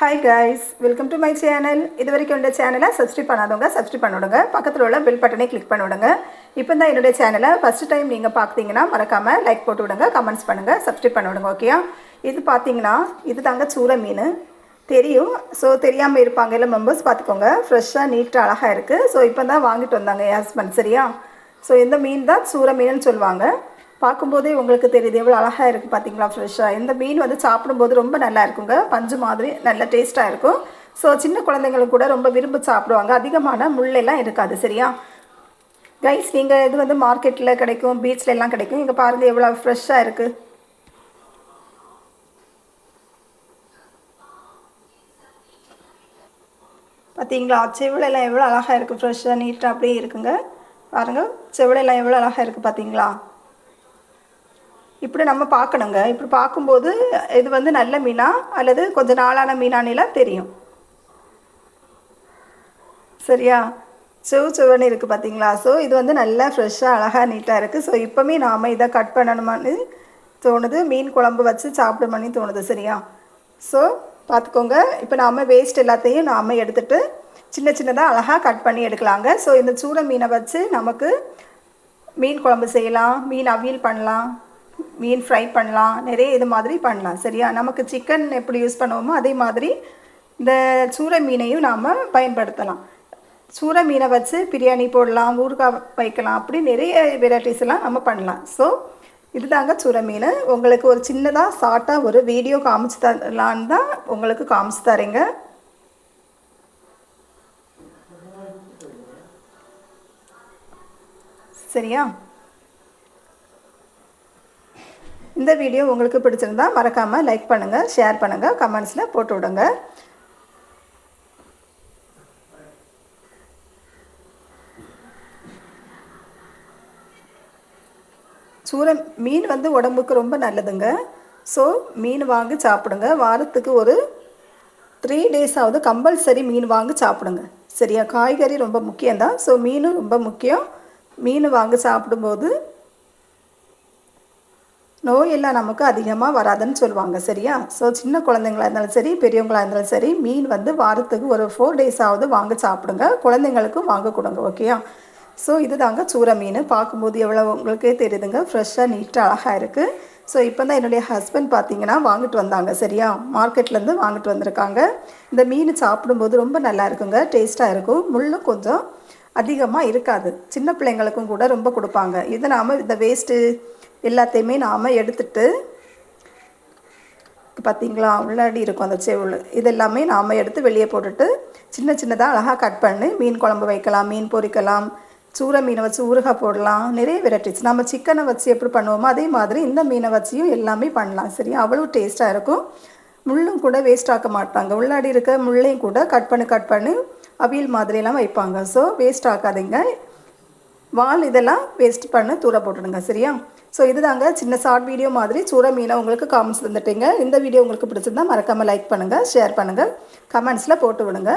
Hi guys welcome to my channel இது வரைக்கும் இந்த சேனலை சப்ஸ்கிரைப் பண்ணாதவங்க சப்ஸ்கிரைப் பண்ணிவிடுங்க. பக்கத்தில் உள்ள பெல் பட்டனை கிளிக் பண்ணிவிடுங்க. இப்போ தான் என்னுடைய சேனலை ஃபஸ்ட் டைம் நீங்கள் பார்த்தீங்கன்னா மறக்காமல் லைக் போட்டு விடுங்க கமெண்ட்ஸ் பண்ணுங்கள் சப்ஸ்கிரைப் பண்ணிவிடுங்க ஓகேயா இது பார்த்தீங்கன்னா இது தாங்க சூற மீன். தெரியும். ஸோ தெரியாமல் இருப்பாங்க. இல்லை மெம்பர்ஸ் பார்த்துக்கோங்க. ஃப்ரெஷ்ஷாக நீட்டாக அழகாக இருக்குது ஸோ இப்போ தான் வாங்கிட்டு வந்தாங்க என் ஹஸ்பண்ட் சரியா? ஸோ இந்த மீன் தான் சூற மீனுன்னு சொல்லுவாங்க. பார்க்கும்போதே உங்களுக்கு தெரியுது எவ்வளோ அழகாக இருக்குது பார்த்தீங்களா ஃப்ரெஷ்ஷாக இந்த மீன் வந்து சாப்பிடும்போது ரொம்ப நல்லா இருக்குங்க. பஞ்சு மாதிரி நல்ல டேஸ்ட்டாக இருக்கும். ஸோ சின்ன குழந்தைங்களுக்கு கூட ரொம்ப விரும்பி சாப்பிடுவாங்க. அதிகமான முள்ளெல்லாம் இருக்காது சரியா? கைஸ் நீங்கள் இது வந்து மார்க்கெட்டில் கிடைக்கும் பீச்சில் எல்லாம் கிடைக்கும். இங்கே பாருங்கள் எவ்வளோ ஃப்ரெஷ்ஷாக இருக்குது பார்த்தீங்களா செவிலெல்லாம் எவ்வளோ அழகாக இருக்குது ஃப்ரெஷ்ஷாக நீட்டாக அப்படியே இருக்குங்க. பாருங்கள் செவிலெல்லாம் எவ்வளோ அழகாக இருக்குது பார்த்தீங்களா இப்படி நம்ம பார்க்கணுங்க. இப்படி பார்க்கும்போது இது வந்து நல்ல மீனா அல்லது கொஞ்சம் நாளான மீனானெலாம் தெரியும். சரியா? செவ் செவன்னு இருக்குது பார்த்தீங்களா? ஸோ இது வந்து நல்லா ஃப்ரெஷ்ஷாக அழகாக நீட்டாக இருக்குது ஸோ இப்போமே நாம் இதை கட் பண்ணணுமான்னு தோணுது. மீன் குழம்பு வச்சு சாப்பிடுமான்னு தோணுது. சரியா? ஸோ பார்த்துக்கோங்க. இப்போ நாம் வேஸ்ட் எல்லாத்தையும் நாம் எடுத்துகிட்டு சின்ன சின்னதாக அழகாக கட் பண்ணி எடுக்கலாங்க. ஸோ இந்த சூட மீனை வச்சு நமக்கு மீன் குழம்பு செய்யலாம் மீன் அவியல் பண்ணலாம். மீன் ஃப்ரை பண்ணலாம் நிறைய இது மாதிரி பண்ணலாம் சரியா? நமக்கு சிக்கன் எப்படி யூஸ் பண்ணுவோமோ அதே மாதிரி இந்த சூறை மீனையும் நாம் பயன்படுத்தலாம். சூறை மீனை வச்சு பிரியாணி போடலாம் ஊறுகாய் வைக்கலாம் அப்படி நிறைய வெரைட்டிஸ் எல்லாம் நம்ம பண்ணலாம். ஸோ இதுதாங்க சூறை மீன். உங்களுக்கு ஒரு சின்னதாக ஷார்ட்டாக ஒரு வீடியோ காமிச்சு தரலான்னு தான் உங்களுக்கு காமிச்சு தரேங்க. சரியா? இந்த வீடியோ உங்களுக்கு பிடிச்சிருந்தா மறக்காமல் லைக் பண்ணுங்கள் ஷேர் பண்ணுங்கள் கமெண்ட்ஸில் போட்டு விடுங்க. சூர மீன் வந்து உடம்புக்கு ரொம்ப நல்லதுங்க. ஸோ மீன் வாங்கி சாப்பிடுங்க. வாரத்துக்கு ஒரு த்ரீ டேஸ் ஆகுது கம்பல்சரி மீன் வாங்கி சாப்பிடுங்க. சரியா? காய்கறி ரொம்ப முக்கியம்தான். ஸோ மீனும் ரொம்ப முக்கியம். மீன் வாங்கி சாப்பிடும்போது நோயெல்லாம் நமக்கு அதிகமாக வராதுன்னு சொல்லுவாங்க சரியா? ஸோ சின்ன குழந்தைங்களா இருந்தாலும் சரி பெரியவங்களாக இருந்தாலும் சரி மீன் வந்து வாரத்துக்கு ஒரு ஃபோர் டேஸ் ஆகுது வாங்க சாப்பிடுங்க. குழந்தைங்களுக்கும் வாங்க கொடுங்க ஓகேயா ஸோ இது தாங்க சூற மீன். பார்க்கும்போது எவ்வளோ உங்களுக்கே தெரியுதுங்க. ஃப்ரெஷ்ஷாக நீட்டாக அழகாக இருக்குது ஸோ இப்போ தான் என்னுடைய ஹஸ்பண்ட் பார்த்தீங்கன்னா வாங்கிட்டு வந்தாங்க சரியா? மார்க்கெட்லேருந்து வாங்கிட்டு வந்திருக்காங்க. இந்த மீன் சாப்பிடும்போது ரொம்ப நல்லா இருக்குங்க டேஸ்ட்டாக இருக்கும். முள்ளும் கொஞ்சம் அதிகமாக இருக்காது. சின்ன பிள்ளைங்களுக்கும் கூட ரொம்ப கொடுப்பாங்க. இதை நாம் இந்த வேஸ்ட்டு எல்லாத்தையுமே நாம் எடுத்துட்டு பார்த்தீங்களா உள்ளாடி இருக்கும் அந்த செவுள். இதெல்லாமே நாம் எடுத்து வெளியே போட்டுட்டு சின்ன சின்னதாக அழகாக கட் பண்ணி. மீன் குழம்பு வைக்கலாம் மீன் பொரிக்கலாம் சூற மீனை வச்சு ஊறுகாய் போடலாம் நிறைய வெரைட்டிஸ் நம்ம சிக்கனை வச்சு எப்படி பண்ணுவோமோ அதே மாதிரி இந்த மீனை வச்சியும் எல்லாமே பண்ணலாம் சரியா? அவ்வளோ டேஸ்ட்டாக இருக்கும். முள்ளும் கூட வேஸ்ட் ஆக்க மாட்டாங்க. உள்ளாடி இருக்க முள்ளையும் கூட கட் பண்ணி கட் பண்ணி அவியல் மாதிரியெல்லாம் வைப்பாங்க. So waste ஆக்காதீங்க. வால் இதெல்லாம் வேஸ்ட் பண்ண தூர போட்டுடுங்க சரியா? ஸோ இதுதாங்க சின்ன ஷார்ட் வீடியோ மாதிரி சூற மீனை உங்களுக்கு காமெண்ட்ஸ் தந்துட்டீங்க. இந்த வீடியோ உங்களுக்கு பிடிச்சிருந்தா மறக்காமல் லைக் பண்ணுங்கள் ஷேர் பண்ணுங்கள் கமெண்ட்ஸில் போட்டு விடுங்க.